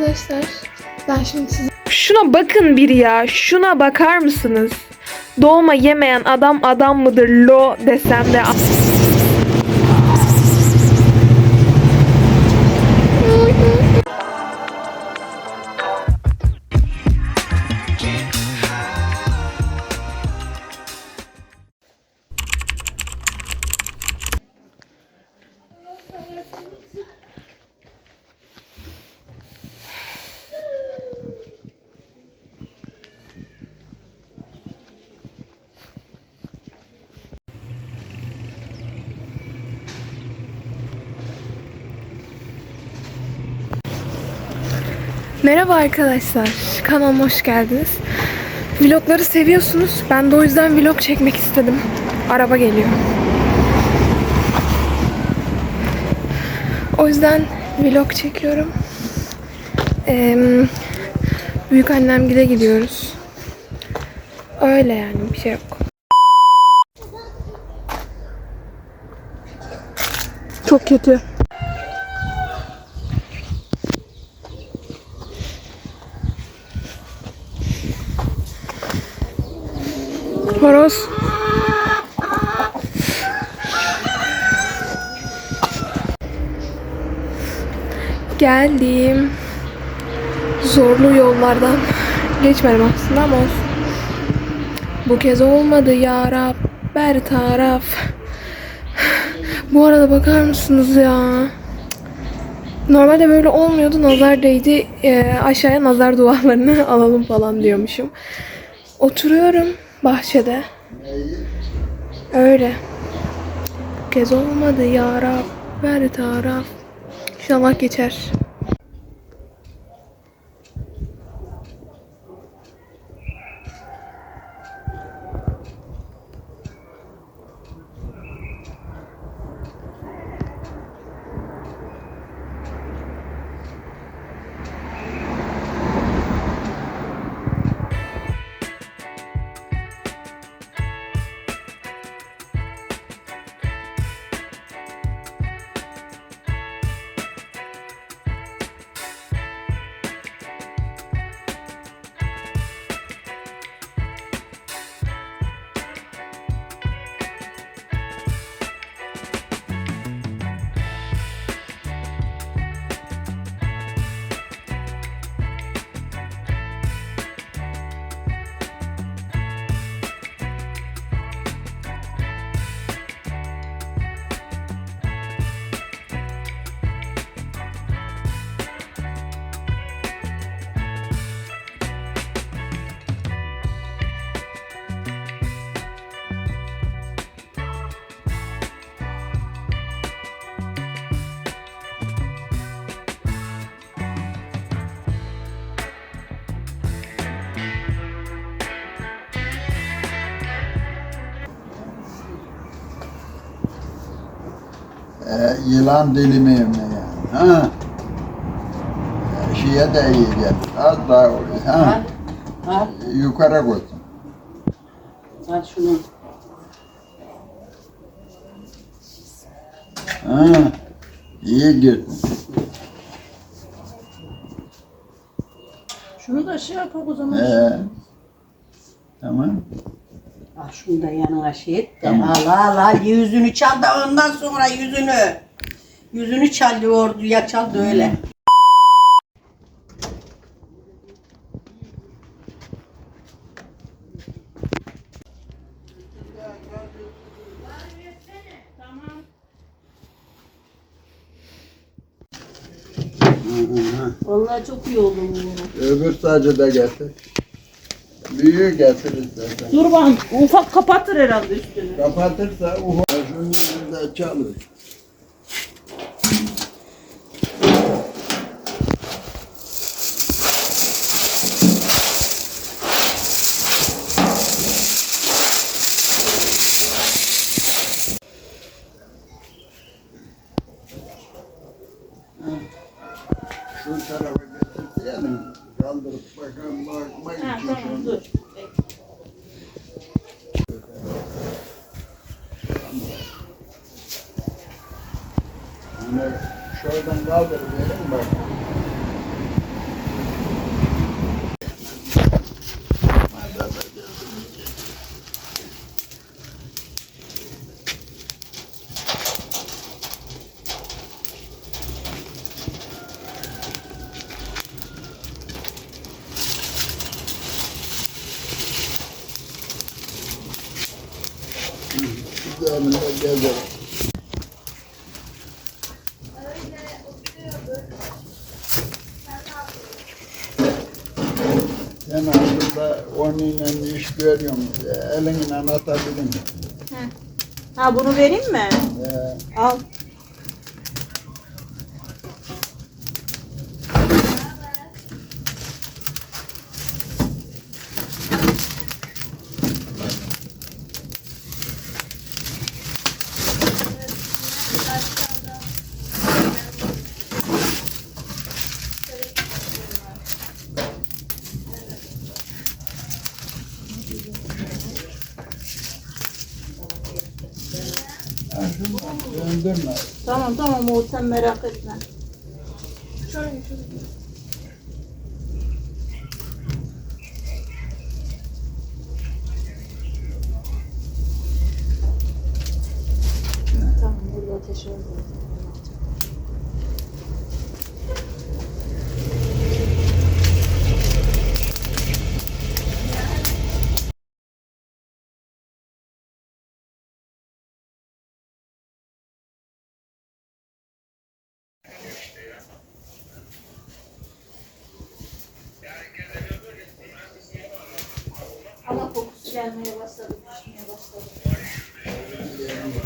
arkadaşlar. Ben şimdi size Şuna bakın bir ya. Şuna bakar mısınız? Doğma yemeyen adam adam mıdır lo desem de Merhaba arkadaşlar. Kanalıma hoş geldiniz. Vlogları seviyorsunuz. Ben de o yüzden vlog çekmek istedim. Araba geliyor. O yüzden vlog çekiyorum. Ee, büyük annemgile gidiyoruz. Öyle yani bir şey yok. Çok kötü. Geldim. Zorlu yollardan geçmedim aslında ama olsun. Bu kez olmadı ya Rab. Ber taraf. Bu arada bakar mısınız ya? Normalde böyle olmuyordu. Nazar değdi. Ee, aşağıya nazar duvarlarını alalım falan diyormuşum. Oturuyorum bahçede. Öyle. Bu kez olmadı ya Rab. Ver taraf. İnşallah geçer. Yılan dilimi mi yani? Ha? Şeye de iyi gelir. Az daha oluyor. Ha? Al, Yukarı koysun. al şunu. Ha? İyi girdin. Şunu da şey yap o zaman. Ee, tamam. Al şunu da yanına şey et de. Tamam. Al al al yüzünü çal da ondan sonra yüzünü. Yüzünü çal diyordu ya çal da öyle. Vallahi çok iyi oldu bu. Öbür sacı da getir. Büyüğü getir istersen. Dur bak ufak kapatır herhalde üstünü. Kapatırsa uhu. Şunu da çalır. Şu tarafa getir yani kaldırıp bakan bakmak Ha için tamam şunu. dur. Hani şuradan kaldır verin bak. üzerinde gezerim. Sen aslında iş görüyorsun. Elinle atabilin. Ha bunu vereyim mi? Ee, Al. ha, şunu döndürme. Tamam tamam o sen merak etme. Tamam burada ateş var.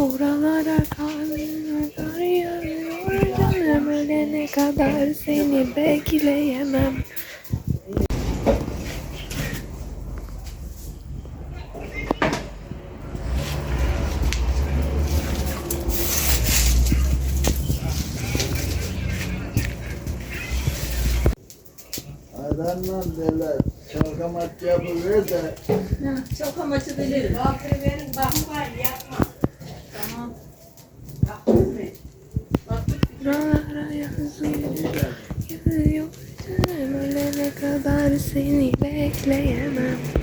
Buralara kar yağıyor canım ölene kadar seni bekleyemem. Adamla böyle çalkamak yapılıyor da Çok amaçı bilir. Bakır verin, bakın var, yapma. Tamam. Bakın mı? Buralara yazıyor yazıyor canım ölene kadar seni bekleyemem.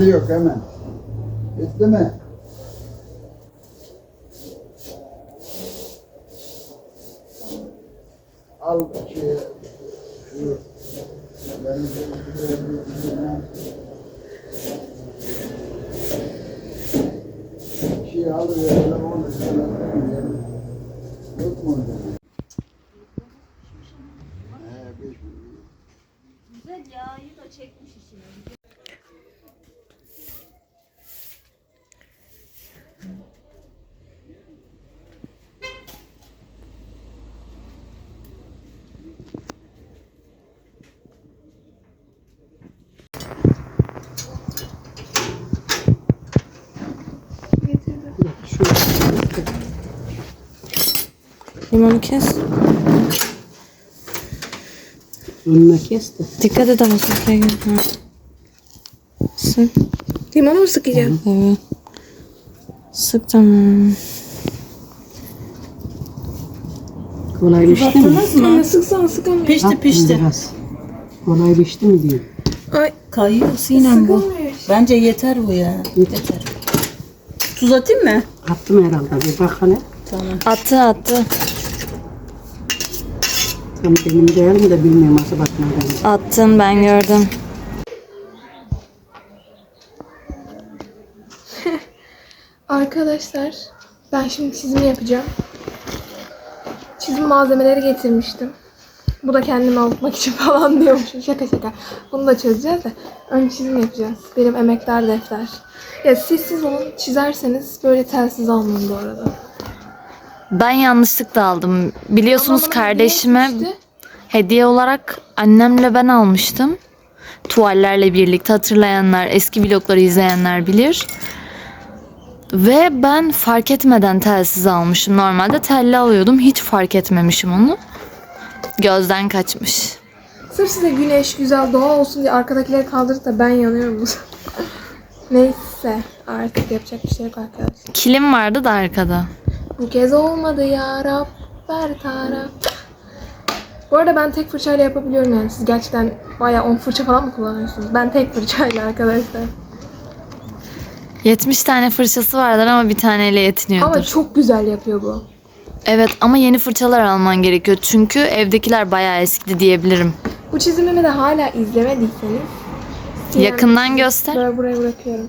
geliyor hemen. Bitti mi? Al şey, şu, benim şey alıverelim onu şöyle koyalım. Yok mu orada? He, beş milyon. Güzel ya, iyi da çekmiş işini. Limonu kes. Önüne kes de. Dikkat et ama sofraya gel. Ha. Sık. Limonu mu sıkacağım? Evet. Sık tamam. Kolay pişti mi? Ama sıksana sıkamıyorum. Pişti At pişti. Biraz. Kolay pişti mi diyor. Ay Kayıyor Sinem bu. sıkamıyor. Bence yeter bu ya. Yeter. Tuz atayım mı? Attım herhalde. Bir bak hani. Tamam. Attı attı. Tam benim değerim de bilmiyorum nasıl bakmadan. Attın ben gördüm. Arkadaşlar ben şimdi çizim yapacağım. Çizim malzemeleri getirmiştim. Bu da kendimi avutmak için falan diyormuşum. Şaka şaka. Bunu da çözeceğiz de. Önce çizim yapacağız. Benim emektar defter. Ya siz siz olun çizerseniz böyle telsiz almayın bu arada. Ben yanlışlıkla aldım. Biliyorsunuz Ama bana kardeşime hediye etmişti. hediye olarak annemle ben almıştım. Tuvallerle birlikte hatırlayanlar, eski vlogları izleyenler bilir. Ve ben fark etmeden telsiz almışım. Normalde telli alıyordum. Hiç fark etmemişim onu. Gözden kaçmış. Sırf size güneş, güzel doğa olsun diye arkadakileri kaldırıp da ben yanıyorum. Neyse artık yapacak bir şey yok arkadaşlar. Kilim vardı da arkada. Bu kez olmadı ya Rab, ver taraf. Bu arada ben tek fırçayla yapabiliyorum yani. Siz gerçekten bayağı 10 fırça falan mı kullanıyorsunuz? Ben tek fırçayla arkadaşlar. 70 tane fırçası vardır ama bir taneyle yetiniyordur. Ama çok güzel yapıyor bu. Evet ama yeni fırçalar alman gerekiyor. Çünkü evdekiler bayağı eskidi diyebilirim. Bu çizimimi de hala izlemediyseniz yani Yakından göster. Böyle buraya bırakıyorum.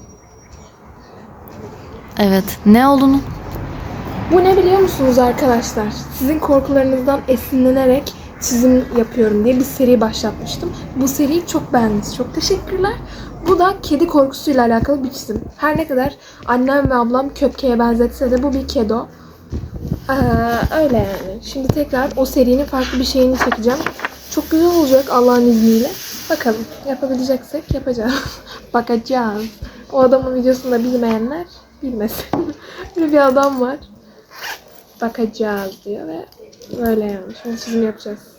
Evet. Ne olduğunu? Bu ne biliyor musunuz arkadaşlar? Sizin korkularınızdan esinlenerek çizim yapıyorum diye bir seri başlatmıştım. Bu seriyi çok beğendiniz. Çok teşekkürler. Bu da kedi korkusuyla alakalı bir çizim. Her ne kadar annem ve ablam köpkeğe benzetse de bu bir kedo. Ee, öyle yani. Şimdi tekrar o serinin farklı bir şeyini çekeceğim. Çok güzel olacak Allah'ın izniyle. Bakalım yapabileceksek yapacağız. Bakacağız. O adamın videosunu da bilmeyenler bilmesin. Böyle bir adam var bakacağız diyor ve böyle. Şimdi çizim yapacağız.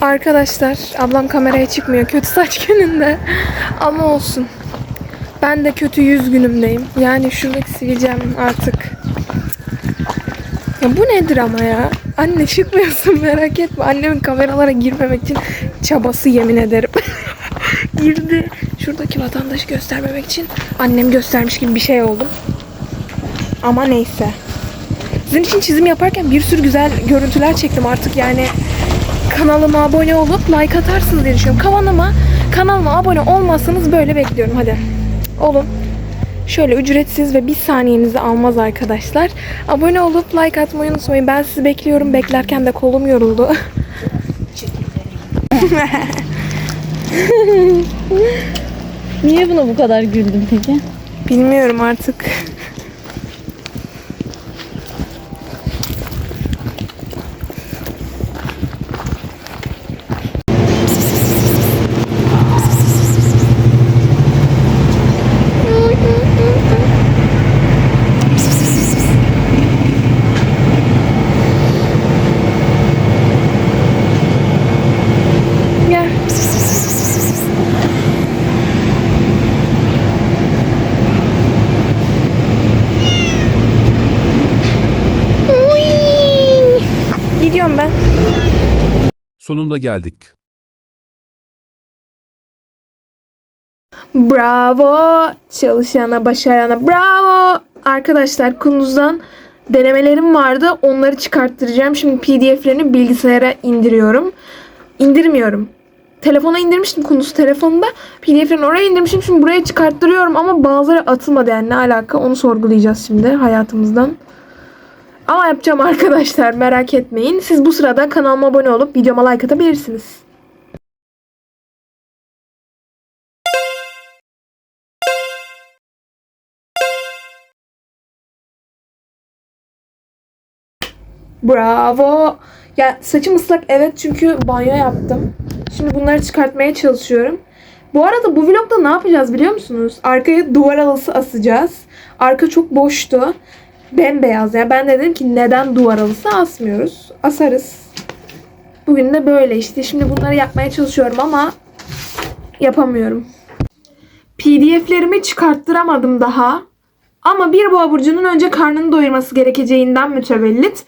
Arkadaşlar ablam kameraya çıkmıyor kötü saç gününde ama olsun. Ben de kötü yüz günümdeyim. Yani şuradaki sileceğim artık. Ya bu nedir ama ya? Anne çıkmıyorsun merak etme. Annemin kameralara girmemek için çabası yemin ederim. Girdi. Şuradaki vatandaşı göstermemek için annem göstermiş gibi bir şey oldum. Ama neyse. Sizin için çizim yaparken bir sürü güzel görüntüler çektim artık yani kanalıma abone olup like atarsınız diye düşünüyorum. Kanalıma, kanalıma abone olmazsanız böyle bekliyorum hadi. Olun. Şöyle ücretsiz ve bir saniyenizi almaz arkadaşlar. Abone olup like atmayı unutmayın. Ben sizi bekliyorum. Beklerken de kolum yoruldu. Niye buna bu kadar güldün peki? Bilmiyorum artık. Gel. Uy. Gidiyorum ben. Sonunda geldik. Bravo çalışana, başarana. Bravo. Arkadaşlar Kunuz'dan denemelerim vardı. Onları çıkarttıracağım. Şimdi PDF'lerini bilgisayara indiriyorum. İndirmiyorum. Telefona indirmiştim Kunuz telefonda. PDF'lerini oraya indirmişim. Şimdi buraya çıkarttırıyorum ama bazıları atılmadı yani ne alaka onu sorgulayacağız şimdi hayatımızdan. Ama yapacağım arkadaşlar merak etmeyin. Siz bu sırada kanalıma abone olup videoma like atabilirsiniz. Bravo. Ya saçım ıslak evet çünkü banyo yaptım. Şimdi bunları çıkartmaya çalışıyorum. Bu arada bu vlogda ne yapacağız biliyor musunuz? Arkaya duvar halısı asacağız. Arka çok boştu. Bembeyaz ya. Ben de dedim ki neden duvar halısı asmıyoruz? Asarız. Bugün de böyle işte. Şimdi bunları yapmaya çalışıyorum ama yapamıyorum. PDF'lerimi çıkarttıramadım daha. Ama bir boğa burcunun önce karnını doyurması gerekeceğinden mütevellit.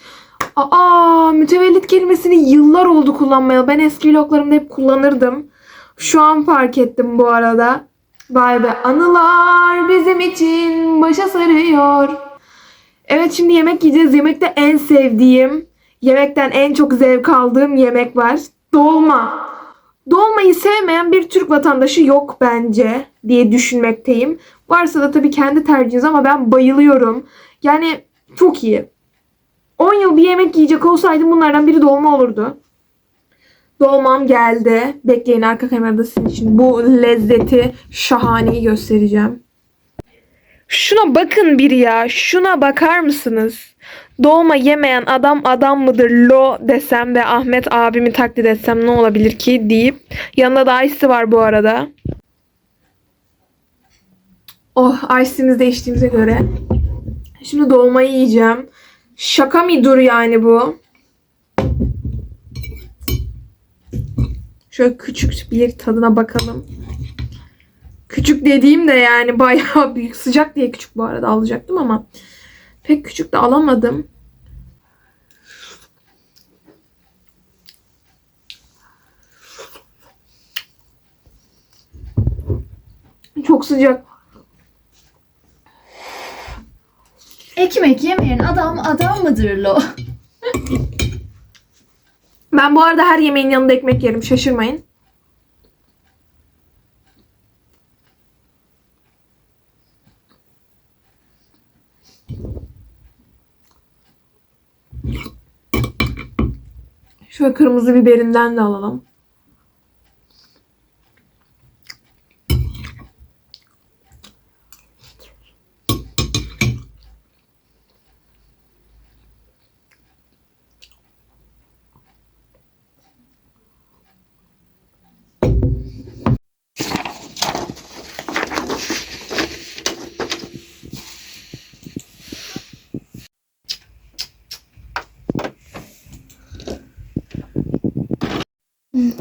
Aa, mütevellit kelimesini yıllar oldu kullanmayalı. Ben eski vloglarımda hep kullanırdım. Şu an fark ettim bu arada. Vay be anılar bizim için başa sarıyor. Evet şimdi yemek yiyeceğiz. Yemekte en sevdiğim, yemekten en çok zevk aldığım yemek var. Dolma. Dolmayı sevmeyen bir Türk vatandaşı yok bence diye düşünmekteyim. Varsa da tabii kendi tercihiniz ama ben bayılıyorum. Yani çok iyi. 10 yıl bir yemek yiyecek olsaydım bunlardan biri dolma olurdu. Dolmam geldi. Bekleyin arka kamerada sizin için bu lezzeti şahaneyi göstereceğim. Şuna bakın bir ya. Şuna bakar mısınız? Dolma yemeyen adam adam mıdır lo desem ve Ahmet abimi taklit etsem ne olabilir ki deyip yanında da Ice var bu arada. Oh Ice'imizi de içtiğimize göre. Şimdi dolmayı yiyeceğim. Şaka mı dur yani bu? Şöyle küçük bir tadına bakalım. Küçük dediğim de yani bayağı büyük. Sıcak diye küçük bu arada alacaktım ama pek küçük de alamadım. Çok sıcak. Ekmek yemeyen adam adam mıdır lo? Ben bu arada her yemeğin yanında ekmek yerim. Şaşırmayın. Şöyle kırmızı biberinden de alalım.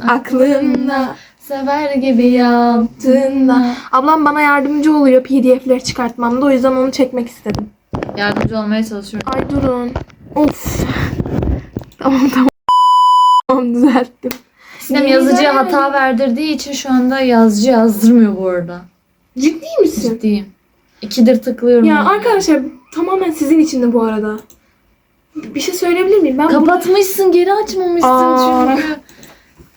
Aklımda Sever gibi yaptığında. Ablam bana yardımcı oluyor PDF'leri çıkartmamda. O yüzden onu çekmek istedim. Yardımcı olmaya çalışıyorum. Ay durun. Of. Tamam tamam. Tamam düzelttim. Sinem yazıcıya hata verdirdiği için şu anda yazıcı yazdırmıyor bu arada. Ciddi misin? Ciddiyim. İkidir tıklıyorum. Ya onu. arkadaşlar tamamen sizin için de bu arada. Bir şey söyleyebilir miyim? Ben burada- Kapatmışsın geri açmamışsın Aa. çünkü.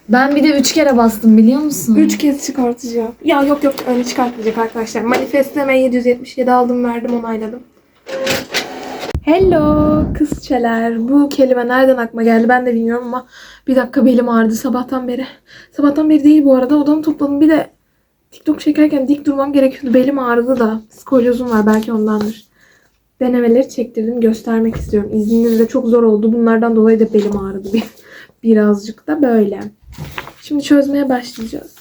Ben bir de üç kere bastım biliyor musun? Üç kez çıkartacağım. Ya yok yok öyle çıkartmayacak arkadaşlar. Manifesteme 777 aldım verdim onayladım. Hello kızçeler. Bu kelime nereden aklıma geldi ben de bilmiyorum ama bir dakika belim ağrıdı sabahtan beri. Sabahtan beri değil bu arada odamı topladım bir de TikTok çekerken dik durmam gerekiyordu. Belim ağrıdı da skolyozum var belki ondandır. Denemeleri çektirdim göstermek istiyorum. İzninizle çok zor oldu. Bunlardan dolayı da belim ağrıdı bir, birazcık da böyle. Şimdi çözmeye başlayacağız.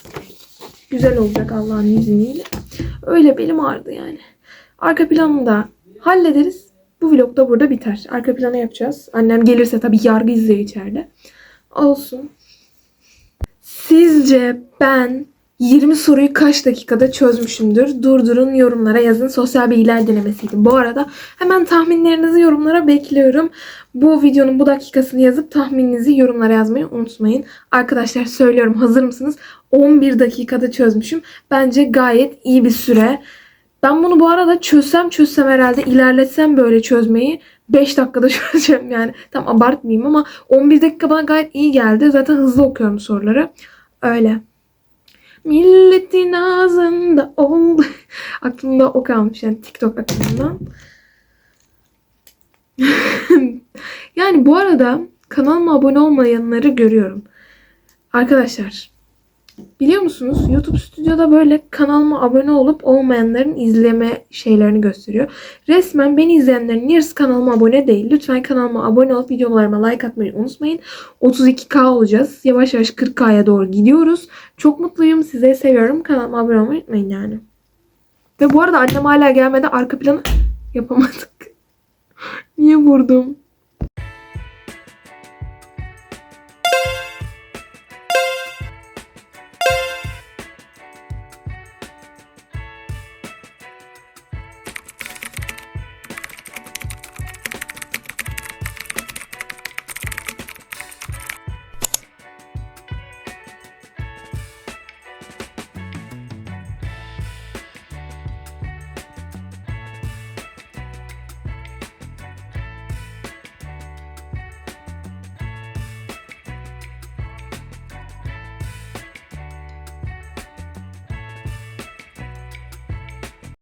Güzel olacak Allah'ın izniyle. Öyle belim ağrıdı yani. Arka planını da hallederiz. Bu vlog da burada biter. Arka planı yapacağız. Annem gelirse tabii yargı izliyor içeride. Olsun. Sizce ben 20 soruyu kaç dakikada çözmüşümdür? Durdurun yorumlara yazın. Sosyal bilgiler denemesiydi. Bu arada hemen tahminlerinizi yorumlara bekliyorum. Bu videonun bu dakikasını yazıp tahmininizi yorumlara yazmayı unutmayın. Arkadaşlar söylüyorum hazır mısınız? 11 dakikada çözmüşüm. Bence gayet iyi bir süre. Ben bunu bu arada çözsem çözsem herhalde ilerletsem böyle çözmeyi 5 dakikada çözeceğim yani. Tam abartmayayım ama 11 dakika bana gayet iyi geldi. Zaten hızlı okuyorum soruları. Öyle. Milletin ağzında oldu. Aklımda o kalmış yani TikTok aklımdan. yani bu arada kanalıma abone olmayanları görüyorum. Arkadaşlar biliyor musunuz YouTube stüdyoda böyle kanalıma abone olup olmayanların izleme şeylerini gösteriyor. Resmen beni izleyenlerin yarısı kanalıma abone değil. Lütfen kanalıma abone olup videolarıma like atmayı unutmayın. 32k olacağız. Yavaş yavaş 40k'ya doğru gidiyoruz. Çok mutluyum. Size seviyorum. Kanalıma abone olmayı unutmayın yani. Ve bu arada annem hala gelmedi. Arka planı yapamadık. Niye vurdum?